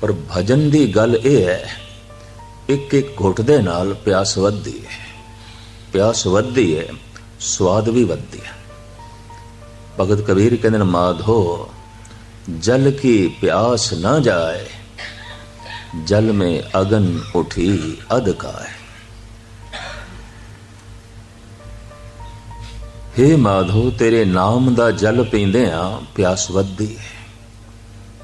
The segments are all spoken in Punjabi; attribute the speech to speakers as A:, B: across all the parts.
A: ਪਰ ਭਜਨ ਦੀ ਗੱਲ ਇਹ ਹੈ ਇੱਕ ਇੱਕ ਘੁੱਟ ਦੇ ਨਾਲ ਪਿਆਸ ਵੱਧਦੀ ਹੈ ਪਿਆਸ ਵੱਧਦੀ ਹੈ ਸਵਾਦ ਵੀ ਵੱਧਦੀ ਹੈ ਭਗਤ ਕਬੀਰ ਕਹਿੰਦੇ ਨੇ ਮਾਧੋ जल की प्यास न जाए जल में अगन उठी अध का है हे ਮਾਧੋ ਤੇਰੇ ਨਾਮ ਦਾ ਜਲ ਪੀਂਦੇ ਆ ਪਿਆਸ ਵੱਧਦੀ ਹੈ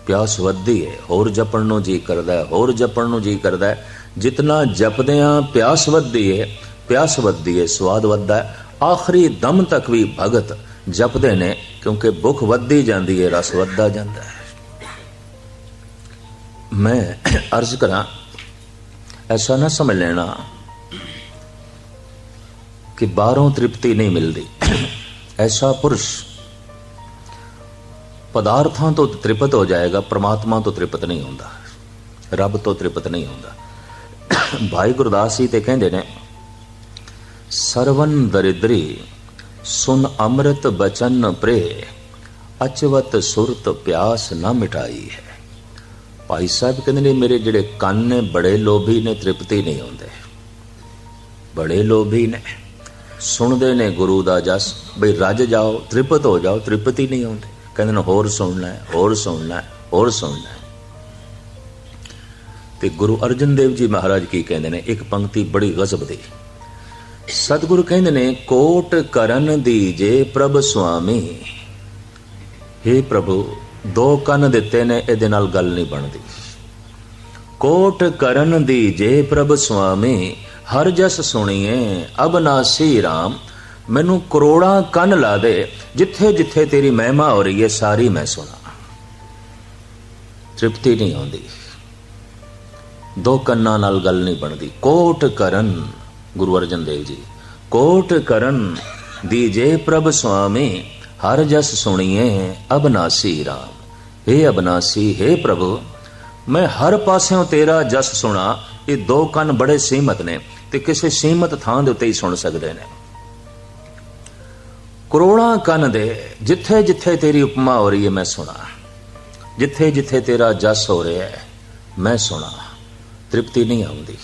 A: ਪਿਆਸ ਵੱਧਦੀ ਹੈ ਹੋਰ ਜਪਣ ਨੂੰ ਜੀ ਕਰਦਾ ਹੈ ਹੋਰ ਜਪਣ ਨੂੰ ਜੀ ਕਰਦਾ ਹੈ ਜਿਤਨਾ ਜਪਦੇ ਆ, ਪਿਆਸ ਵੱਧਦੀ ਹੈ ਪਿਆਸ ਵੱਧਦੀ ਹੈ ਸਵਾਦ ਵੱਧਦਾ ਹੈ ਆਖਰੀ ਦਮ ਤੱਕ ਵੀ ਭਗਤ ਜਪਦੇ ਨੇ, ਕਿਉਂਕਿ ਭੁੱਖ ਵੱਧਦੀ ਜਾਂਦੀ ਹੈ ਰਸ ਵੱਧਦਾ ਜਾਂਦਾ ਹੈ ਮੈਂ ਅਰਜ਼ ਕਰਾਂ, ਐਸਾ ਨਾ ਸਮਝ ਲੈਣਾ ਕਿ ਬਾਹਰੋਂ ਤ੍ਰਿਪਤੀ ਨਹੀਂ ਮਿਲਦੀ। ਐਸਾ ਪੁਰਸ਼ ਪਦਾਰਥਾਂ ਤੋਂ ਤ੍ਰਿਪਤ ਹੋ ਜਾਏਗਾ, ਪ੍ਰਮਾਤਮਾ ਤੋਂ ਤ੍ਰਿਪਤ ਨਹੀਂ ਹੁੰਦਾ। ਰੱਬ ਤੋਂ ਤ੍ਰਿਪਤ ਨਹੀਂ ਹੁੰਦਾ। ਭਾਈ ਗੁਰਦਾਸ ਜੀ ਤੇ ਕਹਿੰਦੇ ਨੇ, ਸਰਵਨ ਦਰਿਦਰੀ, ਸੁਨ ਅੰਮ੍ਰਿਤ ਬਚਨ ਪ੍ਰੇ, ਅਚਵਤ ਸੁਰਤ ਪਿਆਸ ਨਾ ਮਿਟਾਈ ਹੈ। ਭਾਈ ਸਾਹਿਬ ਕਹਿੰਦੇ ਨੇ, ਮੇਰੇ ਜਿਹੜੇ ਕੰਨ ਨੇ, ਬੜੇ ਲੋਭੀ ਨੇ, ਤ੍ਰਿਪਤੀ ਨਹੀਂ ਹੁੰਦੇ। ਬੜੇ ਲੋਭੀ ਨੇ। ਸੁਣਦੇ ਨੇ ਗੁਰੂ ਦਾ ਜਸ, ਬਈ ਰੱਜ ਜਾਓ, ਤ੍ਰਿਪਤ ਹੋ ਜਾਓ, ਤ੍ਰਿਪਤੀ ਨਹੀਂ ਹੁੰਦੇ। ਕਹਿੰਦੇ ਨੇ, ਹੋਰ ਸੁਣਨਾ ਹੈ, ਹੋਰ ਸੁਣਨਾ ਹੈ, ਹੋਰ ਸੁਣਨਾ ਹੈ। ਤੇ ਗੁਰੂ ਅਰਜਨ ਦੇਵ ਜੀ ਮਹਾਰਾਜ ਕੀ ਕਹਿੰਦੇ ਨੇ, ਇੱਕ ਪੰਕਤੀ ਬੜੀ ਗਜ਼ਬ ਦੀ। ਸਤਿਗੁਰੂ ਕਹਿੰਦੇ ਨੇ, ਕੋਟ ਕਰਨ ਦੀਜੇ ਪ੍ਰਭ ਸੁਆਮੀ। हे ਪ੍ਰਭੂ, ਦੋ ਕੰਨ ਦਿੱਤੇ ਨੇ, ਇਹਦੇ ਨਾਲ ਗੱਲ ਨਹੀਂ ਬਣਦੀ। ਕੋਟ ਕਰਨ ਦੀ ਜੇ ਪ੍ਰਭ ਸੁਆਮੀ, ਹਰ ਜਸ ਸੁਣੀਏ ਅਬਨਾਸੀ RAM ਮੈਨੂੰ ਕਰੋੜਾਂ ਕੰਨ ਲਾ ਦੇ, ਜਿੱਥੇ ਜਿੱਥੇ ਤੇਰੀ ਮਹਿਮਾ ਹੋ ਰਹੀ ਹੈ, ਸਾਰੀ ਮੈਂ ਸੁਣਾ। ਤ੍ਰਿਪਤੀ ਨਹੀਂ ਆਉਂਦੀ। ਦੋ ਕੰਨਾਂ ਨਾਲ ਗੱਲ ਨਹੀਂ ਬਣਦੀ। ਕੋਟ ਕਰਨ, ਗੁਰੂ ਅਰਜਨ ਦੇਵ ਜੀ, ਕੋਟ ਕਰਨ ਦੀਜੇ ਪ੍ਰਭ ਸੁਆਮੀ, ਹਰ ਜਸ ਸੁਣੀਏ, ਅਬਨਾਸੀ RAM हे ਅਬਨਾਸੀ हे ਪ੍ਰਭੂ, ਮੈਂ ਹਰ ਪਾਸਿਓਂ ਤੇਰਾ ਜਸ ਸੁਣਾ। ਇਹ ਦੋ ਕੰਨ ਬੜੇ ਸੀਮਤ ਨੇ ਤੇ ਕਿਸੇ ਸੀਮਤ ਥਾਂ ਦੇ ਉੱਤੇ ਹੀ ਸੁਣ ਸਕਦੇ ਨੇ। ਕਰੋੜਾਂ ਕੰਨ ਦੇ ਜਿੱਥੇ ਜਿੱਥੇ ਤੇਰੀ ਉਪਮਾ ਹੋ ਰਹੀ ਹੈ, ਮੈਂ ਸੁਣਾ। ਜਿੱਥੇ ਜਿੱਥੇ ਤੇਰਾ ਜਸ ਹੋ ਰਿਹਾ ਹੈ, ਮੈਂ ਸੁਣਾ। ਤ੍ਰਿਪਤੀ ਨਹੀਂ ਆਉਂਦੀ।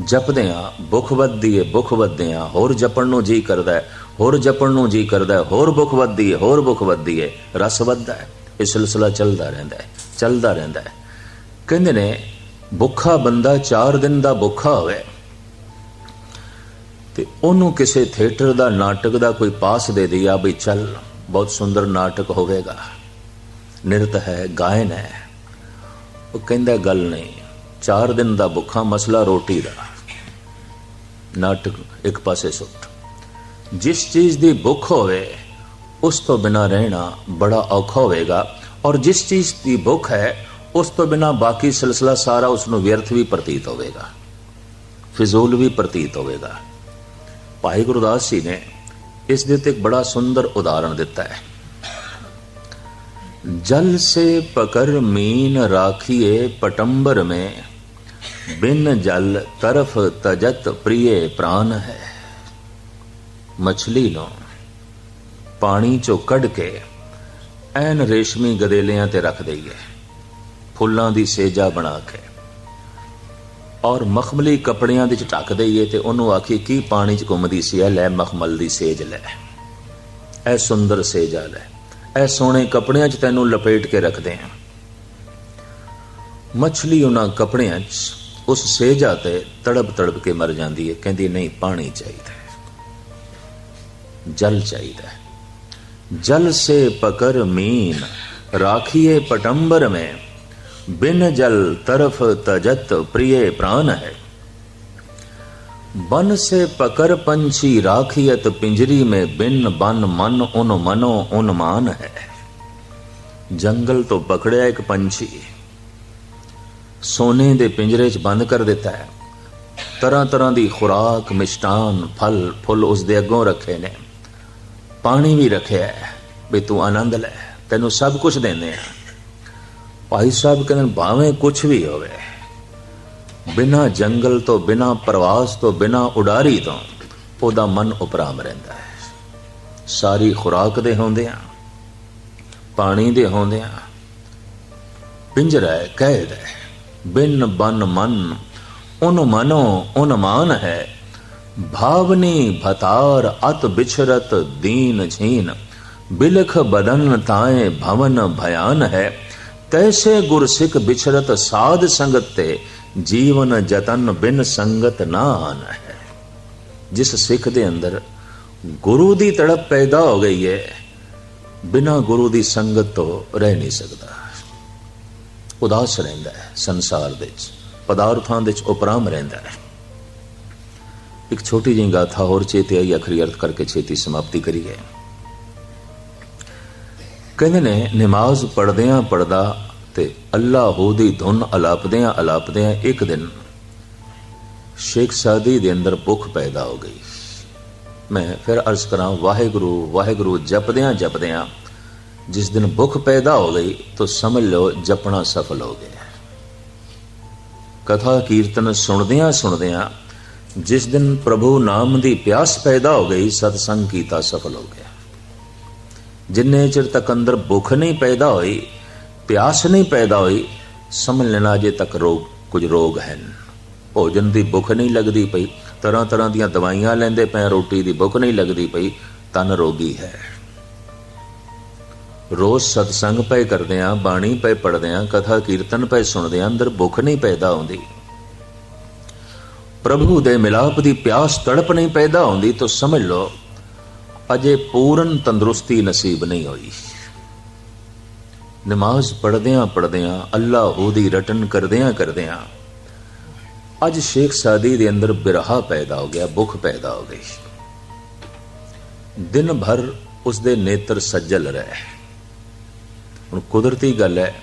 A: ਜਪਦੇ ਆ ਭੁੱਖ ਵੱਧਦੀ ਹੈ ਭੁੱਖ ਵੱਧਦੇ ਆ ਹੋਰ ਜਪਣ ਨੂੰ ਜੀ ਕਰਦਾ ਹੋਰ ਜਪਣ ਨੂੰ ਜੀ ਕਰਦਾ ਹੋਰ ਭੁੱਖ ਵੱਧਦੀ ਹੈ ਹੋਰ ਭੁੱਖ ਵੱਧਦੀ ਹੈ ਰਸ ਵੱਧਦਾ ਹੈ, ਇਹ ਸਿਲਸਿਲਾ ਚੱਲਦਾ ਰਹਿੰਦਾ ਹੈ, ਚੱਲਦਾ ਰਹਿੰਦਾ ਹੈ। ਕਹਿੰਦੇ ਨੇ, ਭੁੱਖਾ ਬੰਦਾ 4 ਦਿਨ ਦਾ ਭੁੱਖਾ ਹੋਵੇ। ਤੇ ਉਹਨੂੰ ਕਿਸੇ ਥੀਏਟਰ ਦਾ ਨਾਟਕ ਦਾ ਕੋਈ ਪਾਸ ਦੇ ਦਿਆ ਬਈ ਚੱਲ, ਬਹੁਤ ਸੁੰਦਰ ਨਾਟਕ ਹੋਵੇਗਾ। ਨਿਰਤ ਹੈ, ਗਾਇਨ ਹੈ। ਉਹ ਕਹਿੰਦਾ, ਗੱਲ ਨਹੀਂ, ਚਾਰ ਦਿਨ ਦਾ ਭੁੱਖਾ ਮਸਲਾ ਰੋਟੀ ਦਾ। ਨਾਟਕ ਇੱਕ ਪਾਸੇ ਸੁੱਟ। ਜਿਸ ਚੀਜ਼ ਦੀ ਭੁੱਖ ਹੋਵੇ, ਉਸ ਤੋਂ ਬਿਨਾ ਰਹਿਣਾ ਬੜਾ ਔਖਾ ਹੋਵੇਗਾ। ਔਰ ਜਿਸ ਚੀਜ਼ ਦੀ ਭੁੱਖ ਹੈ, ਉਸ ਤੋਂ ਬਿਨਾ ਬਾਕੀ ਸਿਲਸਿਲਾ ਸਾਰਾ ਉਸ ਨੂੰ ਵਿਅਰਥ ਵੀ ਪ੍ਰਤੀਤ ਹੋਵੇਗਾ। ਫਿਜ਼ੂਲ ਵੀ ਪ੍ਰਤੀਤ ਹੋਵੇਗਾ। ਭਾਈ ਗੁਰਦਾਸ ਜੀ ਨੇ ਇਸ ਦੇ ਉੱਤੇ ਇੱਕ ਬੜਾ ਸੁੰਦਰ ਉਦਾਹਰਣ ਦਿੱਤਾ ਹੈ जल से पकर मीन राखिए पटंबर में बिन जल तरफ तजत प्रिय प्राण है ਮਛਲੀ ਨੂੰ ਪਾਣੀ ਚੋਂ ਕੱਢ ਕੇ ਐਨ ਰੇਸ਼ਮੀ ਗਦੇਲਿਆਂ ਤੇ ਰੱਖ ਦਈਏ ਫੁੱਲਾਂ ਦੀ ਸੇਜਾ ਬਣਾ ਕੇ ਔਰ ਮਖਮਲੀ ਕੱਪੜਿਆਂ ਦੇ ਚ ਢੱਕ ਦਈਏ ਤੇ ਉਹਨੂੰ ਆਖੀ ਕੀ ਪਾਣੀ ਚ ਘੁੰਮਦੀ ਸੀ? ਐ ਲੈ ਮਖਮਲ ਦੀ ਸੇਜ ਲੈ। ਐ ਸੁੰਦਰ ਸੇਜਾ ਲੈ। ਐ ਸੋਹਣੇ ਕੱਪੜਿਆਂ 'ਚ ਤੈਨੂੰ ਲਪੇਟ ਕੇ ਰੱਖਦੇ ਆ। ਮੱਛਲੀ ਉਹਨਾਂ ਕੱਪੜਿਆਂ 'ਚ ਉਸ ਸੇਜਾ ਤੇ ਤੜਪ ਤੜਪ ਕੇ ਮਰ ਜਾਂਦੀ ਹੈ ਕਹਿੰਦੀ, ਨਹੀਂ, ਪਾਣੀ ਚਾਹੀਦਾ ਜਲ ਚਾਹੀਦਾ ਜਲ ਸੇ ਪਕਰ ਮੀਨ, ਰਾਖੀਏ ਪਟੰਬਰ ਮੈਂ। बिन जल तरफ तजत प्रिय प्राण है बन से पकर पंछी राखियत पिंजरी में बिन बन मन उन मनो उन्मान है ਜੰਗਲ ਤੋਂ ਪਕੜਿਆ ਇੱਕ ਪੰਛੀ ਸੋਨੇ ਦੇ ਪਿੰਜਰੇ 'ਚ ਬੰਦ ਕਰ ਦਿੱਤਾ ਹੈ ਤਰ੍ਹਾਂ ਤਰ੍ਹਾਂ ਦੀ ਖੁਰਾਕ ਮਿਸ਼ਟਾਨ ਫਲ ਫੁੱਲ ਉਸ ਦੇ ਅੱਗੋਂ ਰੱਖੇ ਨੇ ਪਾਣੀ ਵੀ ਰੱਖਿਆ ਹੈ ਵੀ ਤੂੰ ਆਨੰਦ ਲੈ ਤੈਨੂੰ ਸਭ ਕੁਝ ਦਿੰਦੇ ਆ ਭਾਈ ਸਾਹਿਬ ਕਹਿੰਦੇ ਭਾਵੇਂ ਕੁਝ ਵੀ ਹੋਵੇ, ਬਿਨਾ ਜੰਗਲ ਤੋਂ, ਬਿਨਾ ਪ੍ਰਵਾਸ ਤੋਂ, ਬਿਨਾ ਉਡਾਰੀ ਤੋਂ, ਉਹਦਾ ਮਨ ਉਪਰਾਮ ਰਹਿੰਦਾ ਹੈ। ਸਾਰੀ ਖੁਰਾਕ ਦੇ ਹੁੰਦੇ ਆ, ਪਾਣੀ ਦੇ ਹੁੰਦੇ ਆ ਪਿੰਜਰਾ ਹੈ ਕੈਦ ਹੈ ਬਿਨ ਬਨ ਮਨ ਉਨ ਮਨੋ ਉਨ ਮਾਨ ਹੈ, ਭਾਵਨੀ ਭਤਾਰ ਅਤ ਬਿਛਰਤ ਦੀਨ ਛੀਨ, ਬਿਲਖ ਬਦਨ ਤਾਏ ਭਵਨ ਭਿਆਨ ਹੈ। ਤੈਸੇ ਗੁਰ ਸਿੱਖ ਸਾਧ ਸੰਗਤ ਤੇ ਜੀਵਨ ਜਤਨ ਬਿਨ ਸੰਗਤ ਨਾ ਆਨ ਹੈ। ਜਿਸ ਸਿੱਖ ਦੇ ਅੰਦਰ ਗੁਰੂ ਦੀ ਤੜਪ ਪੈਦਾ ਹੋ ਗਈ ਹੈ, ਬਿਨਾ ਗੁਰੂ ਦੀ ਸੰਗਤ ਤੋਂ ਰਹਿ ਨਹੀਂ ਸਕਦਾ। ਉਦਾਸ ਰਹਿੰਦਾ ਹੈ ਸੰਸਾਰ ਦੇ ਵਿੱਚ, ਪਦਾਰਥਾਂ ਦੇ ਵਿੱਚ ਉਪਰਾਮ ਰਹਿੰਦਾ ਹੈ। ਇੱਕ ਛੋਟੀ ਜਿਹੀ ਗਾਥਾ ਹੋਰ ਚੇਤੇ ਆਈ ਅਖਰੀ ਅਰਥ ਕਰਕੇ ਛੇਤੀ ਸਮਾਪਤੀ ਕਰੀ ਹੈ ਕਹਿੰਦੇ ਨੇ, ਨਮਾਜ਼ ਪੜਦਿਆਂ ਪੜਦਾ ਤੇ ਅੱਲਾ ਹੋ ਦੀ ਧੁਨ ਅਲਾਪਦਿਆਂ ਅਲਾਪਦਿਆਂ ਇੱਕ ਦਿਨ ਸ਼ੇਖ ਸਾਦੀ ਦੇ ਅੰਦਰ ਭੁੱਖ ਪੈਦਾ ਹੋ ਗਈ। ਮੈਂ ਫਿਰ ਅਰਜ਼ ਕਰਾਂ, ਵਾਹਿਗੁਰੂ ਵਾਹਿਗੁਰੂ, ਜਪਦਿਆਂ ਜਪਦਿਆਂ ਜਿਸ ਦਿਨ ਭੁੱਖ ਪੈਦਾ ਹੋ ਗਈ ਤਾਂ ਸਮਝ ਲਓ ਜਪਣਾ ਸਫਲ ਹੋ ਗਿਆ। ਕਥਾ ਕੀਰਤਨ ਸੁਣਦਿਆਂ ਸੁਣਦਿਆਂ ਜਿਸ ਦਿਨ ਪ੍ਰਭੂ ਨਾਮ ਦੀ ਪਿਆਸ ਪੈਦਾ ਹੋ ਗਈ, ਸਤਸੰਗ ਕੀਤਾ ਸਫਲ ਹੋ ਗਿਆ। ਜਿੰਨੇ ਚਿਰ ਤੱਕ ਅੰਦਰ ਭੁੱਖ ਨਹੀਂ ਪੈਦਾ ਹੋਈ, ਪਿਆਸ ਨਹੀਂ ਪੈਦਾ ਹੋਈ, ਸਮਝ ਲੈਣਾ ਅਜੇ ਤੱਕ ਰੋਗ, ਕੁਝ ਰੋਗ ਹਨ। ਭੋਜਨ ਦੀ ਭੁੱਖ ਨਹੀਂ ਲੱਗਦੀ ਪਈ ਤਰ੍ਹਾਂ ਤਰ੍ਹਾਂ ਦੀਆਂ ਦਵਾਈਆਂ ਲੈਂਦੇ ਪਏ ਰੋਟੀ ਦੀ ਭੁੱਖ ਨਹੀਂ ਲੱਗਦੀ ਪਈ, ਤਨ ਰੋਗੀ ਹੈ। ਰੋਜ਼ ਸਤਸੰਗ ਪਏ ਕਰਦੇ ਆ, ਬਾਣੀ ਪਏ ਪੜਦੇ ਆ, ਕਥਾ ਕੀਰਤਨ ਪਏ ਸੁਣਦੇ ਆ, ਅੰਦਰ ਭੁੱਖ ਨਹੀਂ ਪੈਦਾ ਹੁੰਦੀ। ਪ੍ਰਭੂ ਦੇ ਮਿਲਾਪ ਦੀ ਪਿਆਸ ਤੜਪ ਨਹੀਂ ਪੈਦਾ ਹੁੰਦੀ, ਤਾਂ ਸਮਝ ਲਓ ਅਜੇ ਪੂਰਨ ਤੰਦਰੁਸਤੀ ਨਸੀਬ ਨਹੀਂ ਹੋਈ। ਨਮਾਜ਼ ਪੜਦਿਆਂ ਪੜਦਿਆਂ ਅੱਲਾ ਉਹਦੀ ਰਟਨ ਕਰਦਿਆਂ ਕਰਦਿਆਂ, ਅੱਜ ਸ਼ੇਖ ਸਾਦੀ ਦੇ ਅੰਦਰ ਬਿਰਹਾ ਪੈਦਾ ਹੋ ਗਿਆ, ਭੁੱਖ ਪੈਦਾ ਹੋ ਗਈ। ਦਿਨ ਭਰ ਉਸ ਦੇ ਨੇਤਰ ਸੱਜਲ ਰਹੇ। ਹੁਣ ਕੁਦਰਤੀ ਗੱਲ ਹੈ,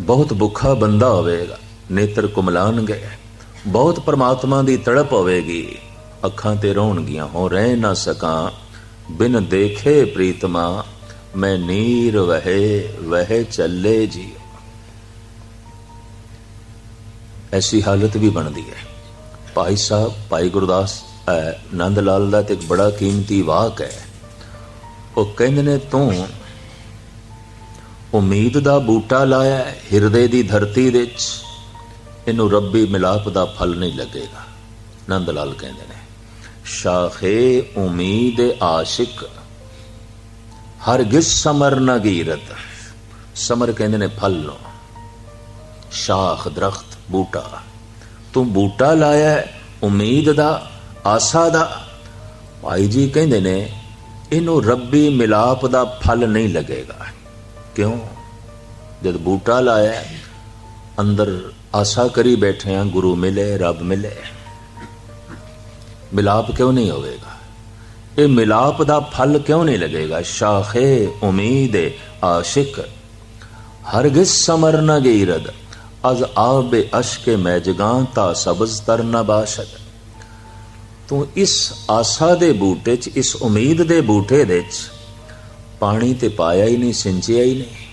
A: ਬਹੁਤ ਭੁੱਖਾ ਬੰਦਾ ਹੋਵੇਗਾ, ਨੇਤਰ ਕੁਮਲਾਣਗੇ ਬਹੁਤ ਪਰਮਾਤਮਾ ਦੀ ਤੜਪ ਹੋਵੇਗੀ। ਅੱਖਾਂ ਤੇ ਰੋਣਗੀਆਂ ਹੋ ਰਹਿ ਨਾ ਸਕਾਂ। ਬਿਨ ਦੇਖੇ ਪ੍ਰੀਤਮਾ ਮੈਂ ਨੀਰ ਵਹੇ ਵਹੇ ਚੱਲੇ ਜੀ ਐਸੀ ਹਾਲਤ ਵੀ ਬਣਦੀ ਹੈ। ਭਾਈ ਸਾਹਿਬ, ਭਾਈ ਗੁਰਦਾਸ ਨੰਦ ਲਾਲ ਦਾ ਤੇ ਇੱਕ ਬੜਾ ਕੀਮਤੀ ਵਾਕ ਹੈ। ਉਹ ਕਹਿੰਦੇ ਨੇ, ਤੂੰ ਉਮੀਦ ਦਾ ਬੂਟਾ ਲਾਇਆ ਹਿਰਦੇ ਦੀ ਧਰਤੀ ਵਿੱਚ। ਇਹਨੂੰ ਰੱਬੀ ਮਿਲਾਪ ਦਾ ਫਲ ਨਹੀਂ ਲੱਗੇਗਾ। ਨੰਦ ਲਾਲ ਕਹਿੰਦੇ ਨੇ। ਸ਼ਾਖੇ ਉਮੀਦ ਆਸ਼ਿਕ। ਹਰਗਿਸ ਸਮਰ ਨਾ ਗੀਰਤ। ਸਮਰ ਕਹਿੰਦੇ ਨੇ ਫਲ ਨੂੰ ਸ਼ਾਖ ਦਰਖਤ ਬੂਟਾ। ਤੂੰ ਬੂਟਾ ਲਾਇਆ ਉਮੀਦ ਦਾ, ਆਸਾ ਦਾ। ਭਾਈ ਜੀ ਕਹਿੰਦੇ ਨੇ, ਇਹਨੂੰ ਰੱਬੀ ਮਿਲਾਪ ਦਾ ਫਲ ਨਹੀਂ ਲੱਗੇਗਾ। ਕਿਉਂ? ਜਦ ਬੂਟਾ ਲਾਇਆ ਅੰਦਰ ਆਸਾ ਕਰੀ ਬੈਠੇ ਆ ਗੁਰੂ ਮਿਲੇ, ਰੱਬ ਮਿਲੇ। ਮਿਲਾਪ ਕਿਉਂ ਨਹੀਂ ਹੋਵੇਗਾ? ਇਹ ਮਿਲਾਪ ਦਾ ਫਲ ਕਿਉਂ ਨਹੀਂ ਲੱਗੇਗਾ? ਸ਼ਾਖੇ ਉਮੀਦ ਆਸ਼ਿਕ। ਹਰਗਿਜ਼ ਸਮਰ ਨ ਗਈਰਦ ਅਜ਼ ਆਬੇ ਅਸ਼ਕੇ ਮੈਜਗਾਂ ਤਾ ਸਬਜ਼ ਤਰ ਨ ਬਾਸ਼ਦ। ਤੂੰ ਇਸ ਆਸਾ ਦੇ ਬੂਟੇ 'ਚ, ਇਸ ਉਮੀਦ ਦੇ ਬੂਟੇ ਦੇ 'ਚ ਪਾਣੀ ਤੇ ਪਾਇਆ ਹੀ ਨਹੀਂ ਸਿੰਚਿਆ ਹੀ ਨਹੀਂ।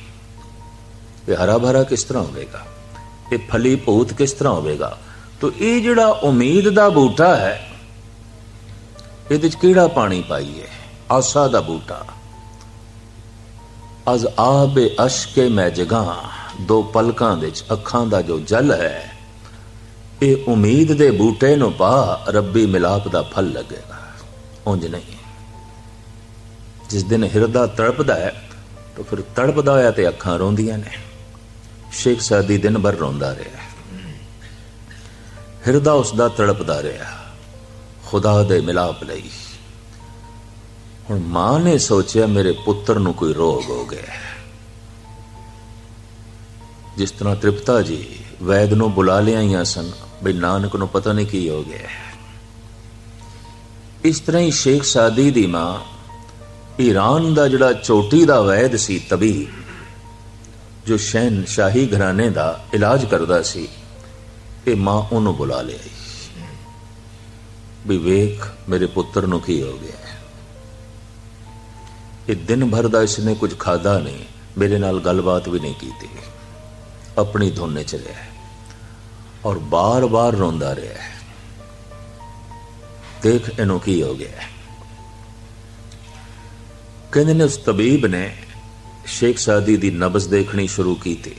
A: ਇਹ ਹਰਾ ਭਰਾ ਕਿਸ ਤਰ੍ਹਾਂ ਹੋਵੇਗਾ? ਇਹ ਫਲੀ ਭੂਤ ਕਿਸ ਤਰ੍ਹਾਂ ਹੋਵੇਗਾ? ਤੋ ਇਹ ਜਿਹੜਾ ਉਮੀਦ ਦਾ ਬੂਟਾ ਹੈ ਇਹਦੇ 'ਚ ਕਿਹੜਾ ਪਾਣੀ ਪਾਈਏ? ਆਸਾ ਦਾ ਬੂਟਾ। ਅਜ਼ ਆਬੇ ਅਸ਼ਕੇ ਮੈਂ ਜਗਾ, ਦੋ ਪਲਕਾਂ ਵਿੱਚ ਅੱਖਾਂ ਦਾ ਜੋ ਜਲ ਹੈ, ਇਹ ਉਮੀਦ ਦੇ ਬੂਟੇ ਨੂੰ ਪਾ ਰੱਬੀ ਮਿਲਾਪ ਦਾ ਫਲ ਲੱਗੇਗਾ। ਉਂਝ ਨਹੀਂ। ਜਿਸ ਦਿਨ ਹਿਰਦਾ ਤੜਪਦਾ ਹੈ, ਤਾਂ ਫਿਰ ਤੜਪਦਾ ਹੋਇਆ ਤੇ ਅੱਖਾਂ ਰੋਂਦੀਆਂ ਨੇ। ਸ਼ੇਖ ਸਾਦੀ ਦਿਨ ਭਰ ਰੋਂਦਾ ਰਿਹਾ। ਹਿਰਦਾ ਉਸ ਦਾ ਤੜਪਦਾ ਰਿਹਾ। ਖੁਦਾ ਦੇ ਮਿਲਾਪ ਲਈ। ਹੁਣ ਮਾਂ ਨੇ ਸੋਚਿਆ ਮੇਰੇ ਪੁੱਤਰ ਨੂੰ ਕੋਈ ਰੋਗ ਹੋ ਗਿਆ ਜਿਸ ਤਰ੍ਹਾਂ ਤ੍ਰਿਪਤਾ ਜੀ ਵੈਦ ਨੂੰ ਬੁਲਾ ਲਿਆਈਆਂ ਸਨ ਬਈ ਨਾਨਕ ਨੂੰ ਪਤਾ ਨਹੀਂ ਕੀ ਹੋ ਗਿਆ ਇਸ ਤਰ੍ਹਾਂ ਹੀ ਸ਼ੇਖ ਸਾਦੀ ਦੀ ਮਾਂ ਈਰਾਨ ਦਾ ਜਿਹੜਾ ਚੋਟੀ ਦਾ ਵੈਦ ਸੀ ਤਬੀ ਜੋ ਸ਼ਹਿਨ ਸ਼ਾਹੀ ਘਰਾਣੇ ਦਾ ਇਲਾਜ ਕਰਦਾ ਸੀ, ਇਹ ਮਾਂ ਉਹਨੂੰ ਬੁਲਾ ਲਿਆਈ। ਵੀ ਵੇਖ ਮੇਰੇ ਪੁੱਤਰ ਨੂੰ ਕੀ ਹੋ ਗਿਆ ਇਹ ਦਿਨ ਭਰ ਦਾ ਇਸਨੇ ਕੁਝ ਖਾਦਾ ਨਹੀਂ, ਮੇਰੇ ਨਾਲ ਗੱਲਬਾਤ ਵੀ ਨਹੀਂ ਕੀਤੀ। ਆਪਣੀ ਧੁੰਨੇ ਚ ਰਿਹਾ ਔਰ ਬਾਰ-ਬਾਰ ਰੋਂਦਾ ਰਿਹਾ ਦੇਖ ਇਹਨੂੰ ਕੀ ਹੋ ਗਿਆ ਕਹਿੰਦੇ ਨੇ ਉਸ ਤਬੀਬ ਨੇ ਸ਼ੇਖ ਸਾਦੀ ਦੀ ਨਬਜ਼ ਦੇਖਣੀ ਸ਼ੁਰੂ ਕੀਤੀ।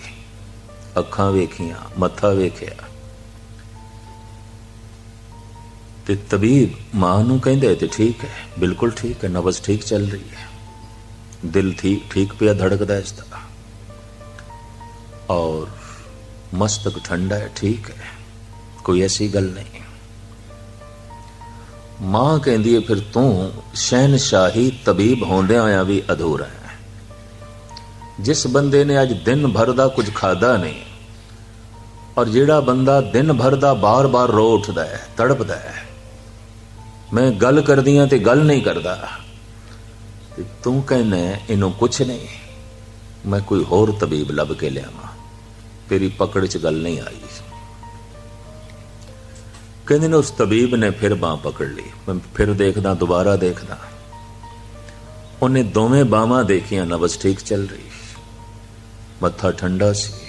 A: ਅੱਖਾਂ ਵੇਖੀਆਂ, ਮੱਥਾ ਵੇਖਿਆ। ਤੇ ਤਬੀਬ ਮਾਂ ਨੂੰ ਕਹਿੰਦੇ ਤੇ ਠੀਕ ਹੈ, ਬਿਲਕੁਲ ਠੀਕ ਹੈ, ਨਬਜ਼ ਠੀਕ ਚੱਲ ਰਹੀ ਹੈ। ਦਿਲ ਠੀਕ ਠੀਕ ਪਿਆ ਧੜਕਦਾ ਇਸ ਦਾ ਔਰ ਮਸਤਕ ਠੰਡਾ ਹੈ, ਠੀਕ ਹੈ, ਕੋਈ ਐਸੀ ਗੱਲ ਨਹੀਂ। ਮਾਂ ਕਹਿੰਦੀ ਹੈ, ਫਿਰ ਤੂੰ ਸ਼ਹਿਨशाही ਤਬੀਬ ਹੁੰਦਿਆਂ ਆਇਆ ਵੀ ਅਧੂਰਾ ਹੈ। ਜਿਸ ਬੰਦੇ ਨੇ ਅੱਜ ਦਿਨ ਭਰ ਦਾ ਕੁਝ ਖਾਦਾ ਨਹੀਂ, ਔਰ ਜਿਹੜਾ ਬੰਦਾ ਦਿਨ ਭਰ ਦਾ ਬਾਰ-ਬਾਰ ਰੋ ਉੱਠਦਾ ਹੈ, ਤੜਪਦਾ ਹੈ ਮੈਂ ਗੱਲ ਕਰਦੀ ਕਰਦੀਆਂ ਤੇ ਗੱਲ ਨਹੀਂ ਕਰਦਾ। ਤੇ ਤੂੰ ਕਹਿੰਦਾ ਇਹਨੂੰ ਕੁਛ ਨਹੀਂ। ਮੈਂ ਕੋਈ ਹੋਰ ਤਬੀਬ ਲੱਭ ਕੇ ਲਿਆਵਾਂ। ਤੇਰੀ ਪਕੜ 'ਚ ਗੱਲ ਨਹੀਂ ਆਈ। ਕਹਿੰਦੇ ਨੇ ਉਸ ਤਬੀਬ ਨੇ ਫਿਰ ਬਾਹ ਪਕੜ ਲਈ। ਮੈਂ ਫਿਰ ਦੇਖਦਾ, ਦੁਬਾਰਾ ਦੇਖਦਾ। ਉਹਨੇ ਦੋਵੇਂ ਬਾਹਾਂ ਦੇਖੀਆਂ ਨਬਜ਼ ਠੀਕ ਚੱਲ ਰਹੀ। ਮੱਥਾ ਠੰਡਾ ਸੀ।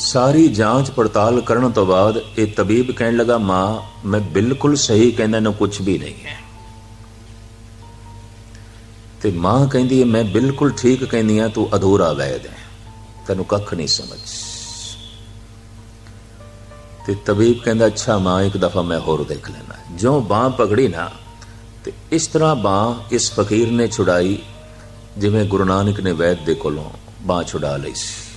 A: ਸਾਰੀ ਜਾਂਚ ਪੜਤਾਲ ਕਰਨ ਤੋਂ ਬਾਅਦ ਇਹ ਤਬੀਬ ਕਹਿਣ ਲੱਗਾ, ਮਾਂ, ਮੈਂ ਬਿਲਕੁਲ ਸਹੀ ਕਹਿੰਦਾ ਨਾ ਕੁਝ ਵੀ ਨਹੀਂ ਹੈ। ਤੇ ਮਾਂ ਕਹਿੰਦੀ ਹੈ, ਮੈਂ ਬਿਲਕੁਲ ਠੀਕ ਕਹਿੰਦੀ ਆ ਤੂੰ ਅਧੂਰਾ ਵੈਦ ਹੈ। ਤੈਨੂੰ ਕੱਖ ਨਹੀਂ ਸਮਝ। ਤੇ ਤਬੀਬ ਕਹਿੰਦਾ, ਅੱਛਾ ਮਾਂ, ਇੱਕ ਦਫਾ ਮੈਂ ਹੋਰ ਦੇਖ ਲੈਣਾ ਜਿਉਂ ਬਾਹ ਪਕੜੀ ਨਾ, ਤੇ ਇਸ ਤਰ੍ਹਾਂ ਬਾਹ ਇਸ ਫਕੀਰ ਨੇ ਛੁਡਾਈ, ਜਿਵੇਂ ਗੁਰੂ ਨਾਨਕ ਨੇ ਵੈਦ ਦੇ ਕੋਲੋਂ ਬਾਹ ਛੁਡਾ ਲਈ ਸੀ।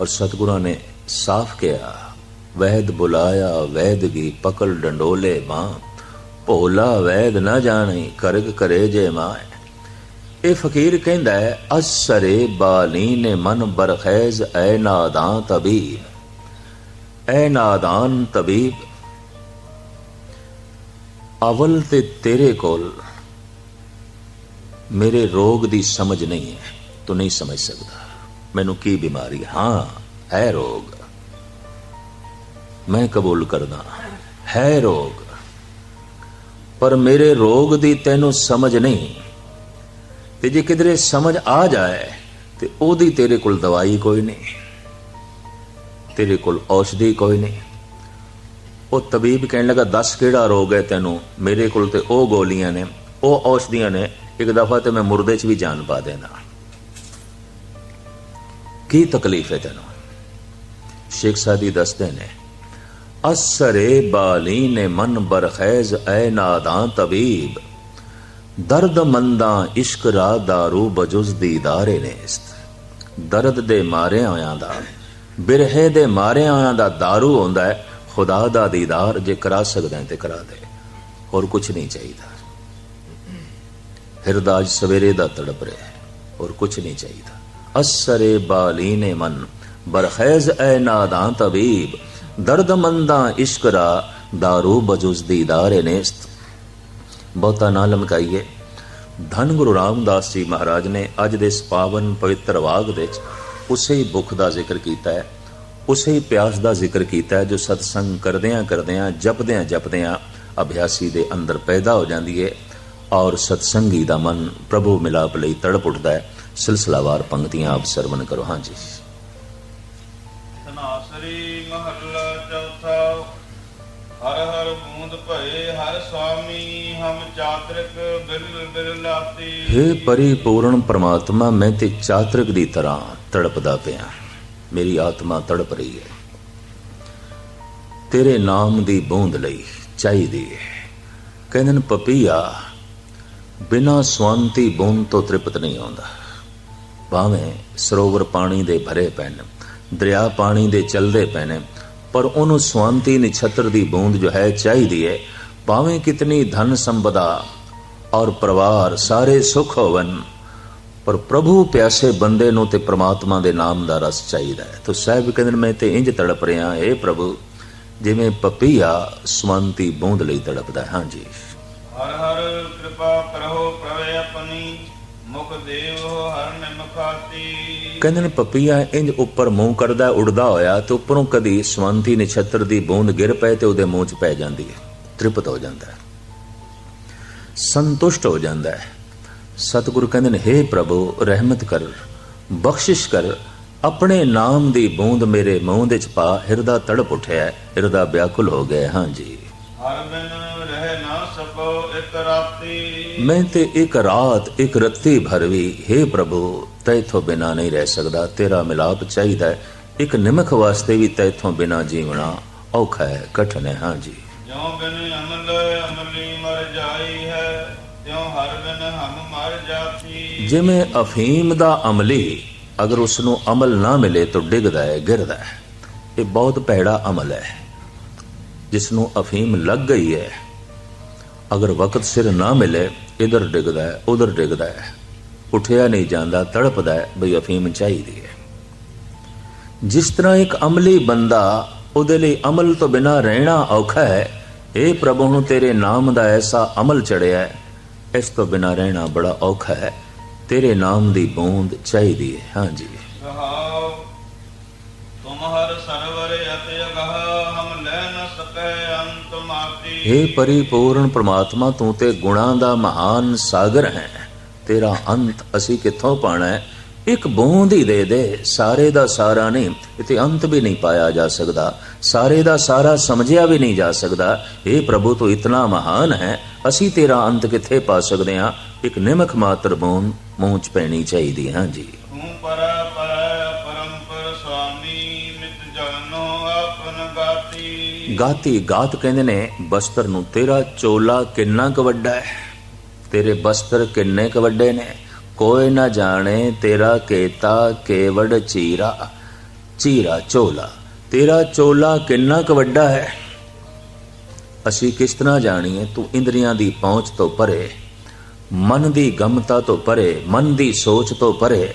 A: ਔਰ ਸਤਿਗੁਰਾਂ ਨੇ ਸਾਫ਼ ਕਿਹਾ ਵੈਦ ਬੁਲਾਇਆ ਵੈਦ ਕੀ ਪਕੜ ਡੰਡੋਲੇ ਬਾਹ ਭੋਲਾ ਵੈਦ ਨਾ ਜਾਣੀ ਕਰਗ ਕਰੇ ਜੇ ਮਾਏ ਇਹ ਫਕੀਰ ਕਹਿੰਦਾ ਹੈ ਅਸਰੇ ਬਾਲੀ ਨੇ ਮਨ ਬਰਖੈਜ਼ ਐ ਨਾਦਾਂ ਤਬੀਬ ਐ ਨਾਦਾਨ ਤਬੀਬ ਅਵਲ ਤੇ ਤੇਰੇ ਕੋਲ ਮੇਰੇ ਰੋਗ ਦੀ ਸਮਝ ਨਹੀਂ ਹੈ ਤੂੰ ਨਹੀਂ ਸਮਝ ਸਕਦਾ ਮੈਨੂੰ ਕੀ ਬਿਮਾਰੀ ਹਾਂ? ਹੈ ਰੋਗ। ਮੈਂ ਕਬੂਲ ਕਰਦਾ ਹੈ ਰੋਗ। ਪਰ ਮੇਰੇ ਰੋਗ ਦੀ ਤੈਨੂੰ ਸਮਝ ਨਹੀਂ। ਤੇ ਜੇ ਕਿਧਰੇ ਸਮਝ ਆ ਜਾਏ, ਤੇ ਉਹਦੀ ਤੇਰੇ ਕੋਲ ਦਵਾਈ ਕੋਈ ਨਹੀਂ। ਤੇਰੇ ਕੋਲ ਔਸ਼ਧੀ ਕੋਈ ਨਹੀਂ। ਉਹ ਤਬੀਬ ਕਹਿਣ ਲੱਗਾ, ਦੱਸ ਕਿਹੜਾ ਰੋਗ ਹੈ ਤੈਨੂੰ? ਮੇਰੇ ਕੋਲ ਤੇ ਉਹ ਗੋਲੀਆਂ ਨੇ, ਉਹ ਔਸ਼ਧੀਆਂ ਨੇ। ਇੱਕ ਦਫਾ ਤੇ ਮੈਂ ਮੁਰਦੇ 'ਚ ਵੀ ਜਾਨ ਪਾ ਦੇਣਾ। ਕੀ ਤਕਲੀਫ ਹੈ ਤੈਨੂੰ? ਸ਼ੇਖ ਸਾਦੀ ਦੱਸਦੇ ਨੇ, ਅਸਰੇ ਬਾਲੀ ਨੇ ਮਨ ਬਰਖੈਜ਼, ਐ ਨਾਦਾਂ ਤਬੀਬ ਦਰਦ ਮੰਦਾਂ ਇਸ਼ਕ ਰਾ ਦਾਰੂ ਬਜੁਜ਼ ਦੀਦਾਰੇ ਨੇ ਦਰਦ ਦੇ ਮਾਰੇ ਆਇਆਂ ਦਾ, ਬਿਰਹੇ ਦੇ ਮਾਰੇ ਆਇਆਂ ਦਾ ਦਾਰੂ ਹੁੰਦਾ ਹੈ। ਖੁਦਾ ਦਾ ਦੀਦਾਰ ਜੇ ਕਰਾ ਸਕਦਾ ਤੇ ਕਰਾ ਦੇ, ਹੋਰ ਕੁਝ ਨਹੀਂ ਚਾਹੀਦਾ। ਹਿਰਦਾਜ ਸਵੇਰੇ ਦਾ ਤੜਪ ਰਿਹਾ ਹੋਰ ਕੁਝ ਨਹੀਂ ਚਾਹੀਦਾ। ਅਸਰੇ ਬਾਲੀ ਨੇ ਮਨ, ਬਰਖੈਜ਼ ਐ ਨਾਦਾਂ ਤਬੀਬ ਦਰਦ ਮੰਦਾਂ ਇਸ਼ਕ ਰਾ, ਦਾਰੂ ਬਜੁਜ਼ ਦੀਦਾਰੇ ਨੇਸਤ। ਬਹੁਤਾ ਨਾ ਲਮਕਾਈਏ। ਧੰਨ ਗੁਰੂ ਰਾਮਦਾਸ ਜੀ ਮਹਾਰਾਜ ਨੇ ਅੱਜ ਦੇ ਇਸ ਪਾਵਨ ਪਵਿੱਤਰ ਵਾਗ ਵਿੱਚ ਉਸੇ ਹੀ ਭੁੱਖ ਦਾ ਜ਼ਿਕਰ ਕੀਤਾ ਹੈ, ਉਸੇ ਹੀ ਪਿਆਸ ਦਾ ਜ਼ਿਕਰ ਕੀਤਾ ਹੈ, ਜੋ ਸਤਸੰਗ ਕਰਦਿਆਂ ਕਰਦਿਆਂ, ਜਪਦਿਆਂ ਜਪਦਿਆਂ ਅਭਿਆਸੀ ਦੇ ਅੰਦਰ ਪੈਦਾ ਹੋ ਜਾਂਦੀ ਹੈ ਔਰ ਸਤਸੰਗੀ ਦਾ ਮਨ ਪ੍ਰਭੂ ਮਿਲਾਪ ਲਈ ਤੜਪ ਉੱਠਦਾ ਹੈ। ਸਿਲਸਿਲਾਵਾਰ ਪੰਕਤੀਆਂ ਆਪ ਸਰਵਨ ਕਰੋ। ਹਾਂਜੀ
B: ਧਨਾਸਰੀ ਮਹੱਲਾ ਚੌਥਾ ਹਰ ਹਰ ਬੂੰਦ ਭਏ ਹਰ ਸੁਆਮੀ ਹਮ ਚਾਤਰਿਕ ਬਿਰਲ ਬਿਰਲ ਆਤੀ
A: ਹੇ ਪਰਿਪੂਰਨ ਪ੍ਰਮਾਤਮਾ ਮੈਂ ਤੇ ਚਾਤਰਿਕ ਦੀ ਤਰ੍ਹਾਂ ਤੜਪਦਾ ਪਿਆ। ਮੇਰੀ ਆਤਮਾ ਤੜਪ ਰਹੀ ਹੈ। ਤੇਰੇ ਨਾਮ ਦੀ ਬੂੰਦ ਲਈ ਚਾਹੀਦੀ ਹੈ। ਕਹਿੰਦੇ ਨੇ ਪਪੀਆ ਬਿਨਾ ਸਵੰਤੀ ਬੂੰਦ ਤੋਂ ਤ੍ਰਿਪਤ ਨਹੀਂ ਆਉਂਦਾ। ਭਾਵੇਂ ਸਰੋਵਰ ਪਾਣੀ ਦੇ ਭਰੇ ਪੈਣ, ਦਰਿਆ ਪਾਣੀ ਦੇ ਚਲਦੇ ਪੈਣੇ, ਪਰ ਉਹਨੂੰ ਸਵੰਤੀ ਨਿਛਤਰ ਦੀ ਬੂੰਦ ਜੋ ਹੈ ਚਾਹੀਦੀ ਹੈ ਭਾਵੇਂ ਕਿਤਨੀ ਧਨ ਸੰਪਦਾ ਔਰ ਪਰਿਵਾਰ ਸਾਰੇ ਸੁਖ ਹੋਵਨ, ਪਰ ਪ੍ਰਭੂ ਪਿਆਸੇ ਬੰਦੇ ਨੂੰ ਤੇ ਪ੍ਰਮਾਤਮਾ ਦੇ ਨਾਮ ਦਾ ਰਸ ਚਾਹੀਦਾ ਹੈ। ਤੋ ਸਾਹਿਬ ਕਹਿੰਦੇ ਮੈਂ ਤੇ ਇੰਜ ਤੜਪ ਰਿਹਾ, ਏ ਪ੍ਰਭੂ, ਜਿਵੇਂ ਪਪੀਆ ਸਵੰਤੀ ਬੂੰਦ ਲਈ ਤੜਪਦਾ ਹੈ। ਹਾਂਜੀ।
B: ਹਰ ਹਰ ਕਿਰਪਾ ਕਰੋ ਪ੍ਰਵੇ ਆਪਣੀ। ਮੁਖ ਦੇਵ ਹਰ ਨਿਮਖਾਤੀ
A: ਕਹਿੰਦੇ ਨੇ, ਪਪੀਆ ਇੰਜ ਉੱਪਰ ਮੂੰਹ ਕਰਦਾ, ਉੱਡਦਾ ਹੋਇਆ ਤੇ ਉੱਪਰੋਂ ਕਦੀ ਸਵੰਤੀ ਨਛੱਤਰ ਦੀ ਬੂੰਦ ਗਿਰ ਪਏ ਤੇ ਉਹਦੇ ਮੂੰਹ 'ਚ ਪੈ ਜਾਂਦੀ ਹੈ। ਤ੍ਰਿਪਤ ਹੋ ਜਾਂਦਾ ਹੈ। ਸੰਤੁਸ਼ਟ ਹੋ ਜਾਂਦਾ ਹੈ। ਸਤਿਗੁਰੂ ਕਹਿੰਦੇ ਨੇ हे ਪ੍ਰਭੂ, ਰਹਿਮਤ ਕਰ, ਬਖਸ਼ਿਸ਼ ਕਰ, ਆਪਣੇ ਨਾਮ ਦੀ ਬੂੰਦ ਮੇਰੇ ਮੂੰਹ ਦੇ 'ਚ ਪਾ, ਹਿਰਦਾ ਤੜਪ ਉਠਿਆ ਹਿਰਦਾ ਵਿਆਕੁਲ ਹੋ ਗਿਆ ਹਾਂਜੀ
B: ਹਰ ਬਿਨ ਰਹਿ ਨਾ ਸਕੋ ਇਕ ਰਾਤੀ।
A: ਮੈਂ ਤੇ ਇੱਕ ਰਾਤ ਇੱਕ ਰੱਤੀ ਭਰ ਵੀ हे ਪ੍ਰਭੂ ਤੈਥੋਂ ਬਿਨਾ ਨਹੀਂ ਰਹਿ ਸਕਦਾ ਤੇਰਾ ਮਿਲਾਪ ਚਾਹੀਦਾ ਹੈ। ਇੱਕ ਨਿਮਖ ਵਾਸਤੇ ਵੀ ਤੈਥੋਂ ਬਿਨਾ ਜੀਵਣਾ ਔਖਾ ਹੈ ਕਠਿਨ ਹੈ ਹਾਂਜੀ
B: ਜਿਉ ਬਿਨ ਅਮਲ ਅਮਲੀ ਮਰ ਜਾਈ ਹੈ ਤਿਉ ਹਰ ਬਿਨ ਹਮ ਮਰ ਜਾਤੀ।
A: ਜਿਵੇਂ ਅਫੀਮ ਦਾ ਅਮਲੀ ਅਗਰ ਉਸ ਨੂੰ ਅਮਲ ਨਾ ਮਿਲੇ ਤਾਂ ਡਿੱਗਦਾ ਹੈ ਗਿਰਦਾ ਹੈ। ਇਹ ਬਹੁਤ ਭੈੜਾ ਅਮਲ ਹੈ। ਜਿਸ ਨੂੰ ਅਫੀਮ ਲੱਗ ਗਈ ਹੈ। ਅਗਰ ਵਕਤ ਸਿਰ ਨਾ ਮਿਲੇ, ਇਧਰ ਡਿੱਗਦਾ ਹੈ, ਉਧਰ ਡਿੱਗਦਾ ਹੈ। ਉਠਿਆ ਨਹੀਂ ਜਾਂਦਾ, ਤੜਪਦਾ ਹੈ, ਬਈ ਅਫੀਮ ਚਾਹੀਦੀ ਹੈ। ਜਿਸ ਤਰ੍ਹਾਂ ਇੱਕ ਅਮਲੀ ਬੰਦਾ ਉਹਦੇ ਲਈ ਅਮਲ ਤੋਂ ਬਿਨਾ ਰਹਿਣਾ ਔਖਾ ਹੈ ਇਹ ਪ੍ਰਭੂ ਨੂੰ ਤੇਰੇ ਨਾਮ ਦਾ ਐਸਾ ਅਮਲ ਚੜਿਆ ਹੈ, ਇਸ ਤੋਂ ਬਿਨਾ ਰਹਿਣਾ ਬੜਾ ਔਖਾ ਹੈ। ਤੇਰੇ ਨਾਮ ਦੀ ਬੂੰਦ ਚਾਹੀਦੀ ਹੈ। ਹਾਂਜੀ हे ਪਰਿਪੂਰਨ ਪ੍ਰਮਾਤਮਾ, ਤੂੰ ਤੇ ਗੁਣਾਂ ਦਾ ਮਹਾਨ ਸਾਗਰ ਹੈ। ਤੇਰਾ ਅੰਤ ਅਸੀਂ ਕਿੱਥੋਂ ਪਾਣਾ ਹੈ? ਇੱਕ ਬੂੰਦ ਹੀ ਦੇ ਦੇ, ਸਾਰੇ ਦਾ ਸਾਰਾ ਨਹੀਂ ਇਤੇ ਅੰਤ ਵੀ ਨਹੀਂ ਪਾਇਆ ਜਾ ਸਕਦਾ। ਸਾਰੇ ਦਾ ਸਾਰਾ ਸਮਝਿਆ ਵੀ ਨਹੀਂ ਜਾ ਸਕਦਾ। ਇਹ ਪ੍ਰਭੂ, ਤੂੰ ਇਤਨਾ ਮਹਾਨ ਹੈ, ਅਸੀਂ ਤੇਰਾ ਅੰਤ ਕਿੱਥੇ ਪਾ ਸਕਦੇ ਹਾਂ? ਇੱਕ ਨਿਮਖ ਮਾਤਰ ਬੂੰਦ ਮੂੰਹ ਚ ਪੈਣੀ ਚਾਹੀਦੀ ਹੈ, ਹਾਂਜੀ।
B: ਤੂੰ ਪਰ ਗਾਤੀ
A: ਗਾਤ ਕਹਿੰਦੇ ਨੇ, ਬਸਤਰ ਨੂੰ ਤੇਰਾ ਚੋਲਾ ਕਿੰਨਾ ਕ ਵੱਡਾ ਹੈ? ਤੇਰੇ ਬਸਤਰ ਕਿੰਨੇ ਕ ਵੱਡੇ ਨੇ? ਕੋਈ ਨਾ ਜਾਣੇ ਤੇਰਾ ਕੇਤਾ ਕੇਵੜ ਚੀਰਾ ਚੀਰਾ ਚੋਲਾ। ਤੇਰਾ ਚੋਲਾ ਕਿੰਨਾ ਕ ਵੱਡਾ ਹੈ? ਅਸੀਂ ਕਿਸ ਤਰ੍ਹਾਂ ਜਾਣੀਏ, ਤੂੰ ਇੰਦਰੀਆਂ ਦੀ ਪਹੁੰਚ ਤੋਂ ਪਰੇ, ਮਨ ਦੀ ਗਮਤਾ ਤੋਂ ਪਰੇ, ਮਨ ਦੀ ਸੋਚ ਤੋਂ ਪਰੇ,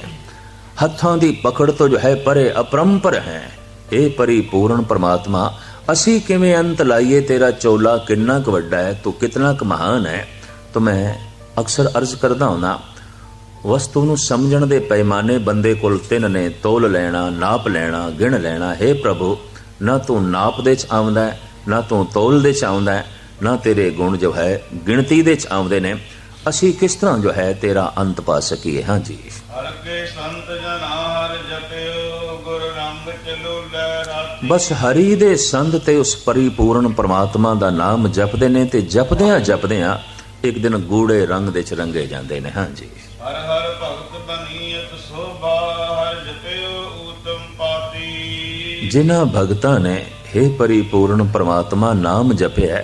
A: ਹੱਥਾਂ ਦੀ ਪਕੜ ਤੋਂ ਜੋ ਹੈ ਪਰੇ, ਅਪਰੰਪਰ ਹੈ। ਇਹ ਪਰਿਪੂਰਨ ਪ੍ਰਮਾਤਮਾ ਅਸੀਂ ਕਿਵੇਂ ਅੰਤ ਲਾਈਏ? ਤੇਰਾ ਚੋਲਾ ਕਿੰਨਾ ਕੁ ਵੱਡਾ ਹੈ? ਤੂੰ ਕਿਤਨਾ ਕੁ ਮਹਾਨ ਹੈ? ਤਾਂ ਮੈਂ ਅਕਸਰ ਅਰਜ਼ ਕਰਦਾ ਹੁੰਦਾ, ਵਸਤੂ ਨੂੰ ਸਮਝਣ ਦੇ ਪੈਮਾਨੇ ਬੰਦੇ ਕੋਲ ਤਿੰਨ ਨੇ, ਤੋਲ ਲੈਣਾ, ਨਾਪ ਲੈਣਾ, ਗਿਣ ਲੈਣਾ। ਹੈ ਪ੍ਰਭੂ, ਨਾ ਤੂੰ ਨਾਪ ਦੇ ਚ ਆਉਂਦਾ ਨਾ ਤੂੰ ਤੋਲ ਦੇ ਚ ਆਉਂਦਾ ਨਾ ਤੇਰੇ ਗੁਣ ਜੋ ਹੈ, ਗਿਣਤੀ ਦੇ ਚ ਆਉਂਦੇ ਨੇ। ਅਸੀਂ ਕਿਸ ਤਰ੍ਹਾਂ ਜੋ ਹੈ, ਤੇਰਾ ਅੰਤ ਪਾ ਸਕੀਏ? ਹਾਂਜੀ।
B: ਹਰ ਸੰਤ ਜਨਾ ਹਰ ਜਪਿਓ
A: ਬਸ ਹਰੀ ਦੇ ਸੰਤ ਤੇ ਉਸ ਪਰਿਪੂਰਨ ਪ੍ਰਮਾਤਮਾ ਦਾ ਨਾਮ ਜਪਦੇ ਨੇ ਤੇ ਜਪਦਿਆਂ ਜਪਦਿਆਂ ਇੱਕ ਦਿਨ ਗੂੜੇ ਰੰਗ ਦੇ ਚ ਰੰਗੇ ਜਾਂਦੇ ਨੇ ਹਾਂਜੀ
B: ਹਰ ਹਰ ਭਗਤ ਬਨੀਅਤ ਸੋਭਾ ਹਰ ਜਪਿਓ ਊਤਮ ਪਾਤੀ
A: ਜਿਨ੍ਹਾਂ ਭਗਤਾਂ ਨੇ हे ਪਰਿਪੂਰਨ ਪ੍ਰਮਾਤਮਾ ਨਾਮ ਜਪਿਆ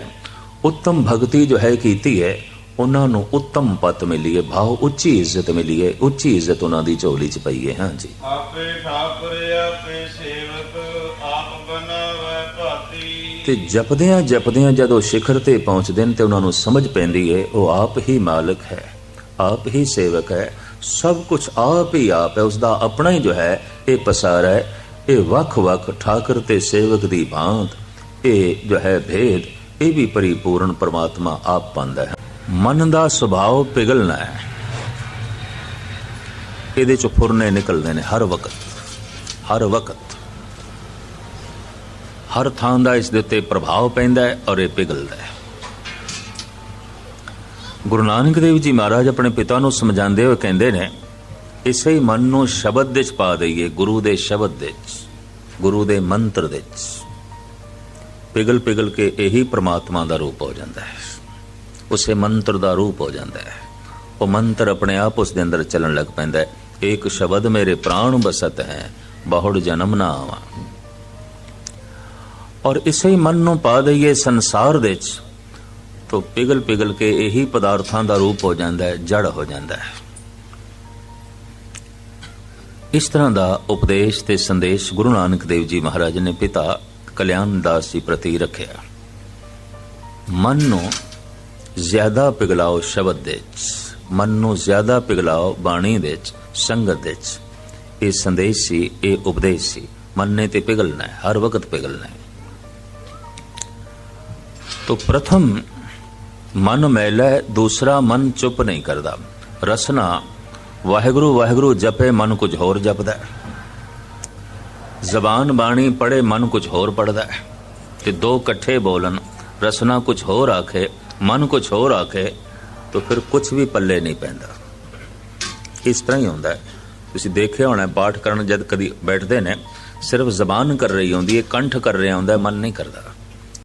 A: ਉੱਤਮ ਭਗਤੀ ਜੋ ਹੈ ਕੀਤੀ ਹੈ ਉਹਨਾਂ ਨੂੰ ਉੱਤਮ ਪਤ ਮਿਲੀ ਹੈ ਭਾਵ ਉੱਚੀ ਇੱਜ਼ਤ ਮਿਲੀ ਹੈ ਉੱਚੀ ਇੱਜ਼ਤ ਉਹਨਾਂ ਦੀ ਝੋਲੀ 'ਚ ਪਈ ਹੈ ਹਾਂਜੀ
B: ਆਪੇ ਠਾਕੁਰ ਆਪੇ
A: ਤੇ ਜਪਦਿਆਂ ਜਪਦਿਆਂ ਜਦੋਂ ਸਿਖਰ ਤੇ ਪਹੁੰਚਦੇ ਨੇ ਤੇ ਉਹਨਾਂ ਨੂੰ ਸਮਝ ਪੈਂਦੀ ਹੈ ਉਹ ਆਪ ਹੀ ਮਾਲਕ ਹੈ, ਆਪ ਹੀ ਸੇਵਕ ਹੈ, ਸਭ ਕੁਝ ਆਪ ਹੀ ਆਪ ਹੈ ਉਸ ਦਾ ਆਪਣਾ ਹੀ ਜੋ ਹੈ, ਇਹ ਪਸਾਰ ਹੈ, ਇਹ ਵੱਖ-ਵੱਖ ਠਾਕਰ ਤੇ ਸੇਵਕ ਦੀ ਬਾਤ ਇਹ ਜੋ ਹੈ ਭੇਦ, ਇਹ ਵੀ ਪਰਿਪੂਰਨ ਪਰਮਾਤਮਾ ਆਪ ਪਾਉਂਦਾ ਹੈ। ਮਨ ਦਾ ਸੁਭਾਅ ਪਿਘਲਣਾ ਹੈ। ਇਹਦੇ 'ਚ ਫੁਰਨੇ ਨਿਕਲਦੇ ਨੇ ਹਰ ਵਕਤ ਹਰ ਵਕਤ। ਹਰ ਥਾਂ ਦਾ ਇਸ ਦੇ ਉੱਤੇ ਪ੍ਰਭਾਵ ਪੈਂਦਾ ਹੈ ਔਰ ਇਹ ਪਿਘਲਦਾ ਹੈ। ਗੁਰੂ ਨਾਨਕ ਦੇਵ ਜੀ ਮਹਾਰਾਜ ਆਪਣੇ ਪਿਤਾ ਨੂੰ ਸਮਝਾਉਂਦੇ ਹੋਏ ਕਹਿੰਦੇ ਨੇ, ਇਸੇ ਹੀ ਮਨ ਨੂੰ ਸ਼ਬਦ ਦੇ ਚ ਪਾ ਦਈਏ, ਗੁਰੂ ਦੇ ਸ਼ਬਦ ਦੇ ਚ ਗੁਰੂ ਦੇ ਮੰਤਰ ਦੇ ਚ ਪਿਘਲ ਪਿਘਲ ਕੇ ਇਹੀ ਪ੍ਰਮਾਤਮਾ ਦਾ ਰੂਪ ਹੋ ਜਾਂਦਾ ਹੈ। ਉਸੇ ਮੰਤਰ ਦਾ ਰੂਪ ਹੋ ਜਾਂਦਾ ਹੈ। ਉਹ ਮੰਤਰ ਆਪਣੇ ਆਪ ਉਸ ਦੇ ਅੰਦਰ ਚੱਲਣ ਲੱਗ ਪੈਂਦਾ ਹੈ। ਇੱਕ ਸ਼ਬਦ ਮੇਰੇ ਪ੍ਰਾਣ ਬਸਤ ਹੈ, ਬਹੁੜ ਜਨਮ ਨਾ ਆਵਾਂ ਔਰ ਇਸੇ ਹੀ ਮਨ ਨੂੰ ਪਾ ਦਈਏ ਸੰਸਾਰ ਦੇ ਚ ਤੋ ਪਿਗਲ ਪਿਗਲ ਕੇ ਇਹੀ ਪਦਾਰਥਾਂ ਦਾ ਰੂਪ ਹੋ ਜਾਂਦਾ ਹੈ, ਜੜ ਹੋ ਜਾਂਦਾ ਹੈ। ਇਸ ਤਰ੍ਹਾਂ ਦਾ ਉਪਦੇਸ਼ ਤੇ ਸੰਦੇਸ਼ ਗੁਰੂ ਨਾਨਕ ਦੇਵ ਜੀ ਮਹਾਰਾਜ ਨੇ ਪਿਤਾ ਕਲਿਆਣ ਦਾਸ ਜੀ ਪ੍ਰਤੀ ਰੱਖਿਆ। ਮਨ ਨੂੰ ਜ਼ਿਆਦਾ ਪਿਗਲਾਓ ਸ਼ਬਦ ਦੇ ਚ ਮਨ ਨੂੰ ਜ਼ਿਆਦਾ ਪਿਗਲਾਓ ਬਾਣੀ ਦੇ ਚ ਸੰਗਤ ਦੇ ਵਿੱਚ। ਇਹ ਸੰਦੇਸ਼ ਸੀ, ਇਹ ਉਪਦੇਸ਼ ਸੀ। ਮਨ ਨੇ ਤੇ ਪਿਗਲਣਾ ਹੈ, ਹਰ ਵਕਤ ਪਿਗਲਣਾ ਹੈ। तो प्रथम ਮਨ ਮੈਲਾ ਹੈ ਦੂਸਰਾ ਮਨ ਚੁੱਪ ਨਹੀਂ ਕਰਦਾ ਰਸਨਾ ਵਾਹਿਗੁਰੂ ਵਾਹਿਗੁਰੂ ਜਪੇ ਮਨ ਕੁਝ ਹੋਰ ਜਪਦਾ ਹੈ ਜ਼ਬਾਨ ਬਾਣੀ ਪੜੇ ਮਨ ਕੁਝ ਹੋਰ ਪੜਦਾ ਹੈ ਤੇ ਦੋ ਇਕੱਠੇ ਬੋਲਣ ਰਸਨਾ ਕੁਝ ਹੋਰ ਆਖੇ ਮਨ ਕੁਝ ਹੋਰ ਆਖੇ ਤਾਂ ਫਿਰ ਕੁਝ ਵੀ ਪੱਲੇ ਨਹੀਂ ਪੈਂਦਾ ਇਸ ਤਰ੍ਹਾਂ ਹੀ ਹੁੰਦਾ ਹੈ ਤੁਸੀਂ ਦੇਖਿਆ ਹੋਣਾ ਪਾਠ ਕਰਨ ਜਦ ਕਦੀ ਬੈਠਦੇ ਨੇ ਸਿਰਫ ਜ਼ਬਾਨ ਕਰ ਰਹੀ ਹੁੰਦੀ ਹੈ ਕੰਠ ਕਰ ਰਿਹਾ ਹੁੰਦਾ ਹੈ, ਮਨ ਨਹੀਂ ਕਰਦਾ